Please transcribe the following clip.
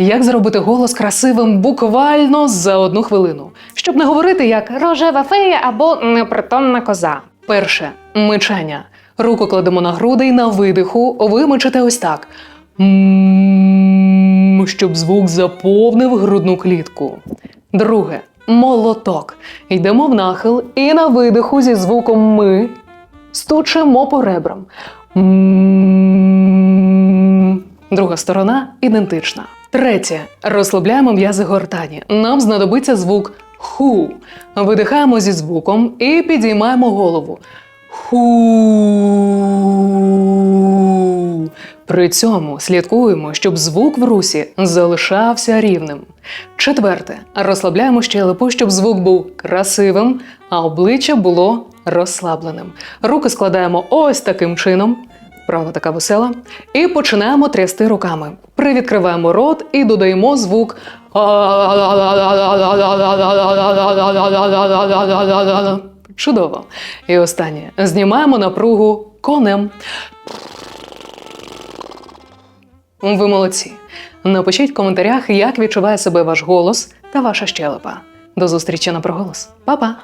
Як зробити голос красивим буквально за одну хвилину, щоб не говорити як Рожева фея або непритомна коза. перше мичання. Руку кладемо на груди і на видиху ви мичите ось так. Щоб звук заповнив грудну клітку. Друге молоток. Йдемо в нахил і на видиху зі звуком ми стучимо по ребрам. Друга сторона ідентична. Третє. Розслабляємо м'язи гортані. Нам знадобиться звук ху. Видихаємо зі звуком і підіймаємо голову. Ху. При цьому слідкуємо, щоб звук в русі залишався рівним. Четверте. Розслабляємо щелепу, щоб звук був красивим, а обличчя було розслабленим. Руки складаємо ось таким чином. Права така весела. І починаємо трясти руками. Привідкриваємо рот і додаємо звук. Чудово. І останнє. Знімаємо напругу конем. Ви молодці. Напишіть в коментарях, як відчуває себе ваш голос та ваша щелепа. До зустрічі на проголос. Па-па!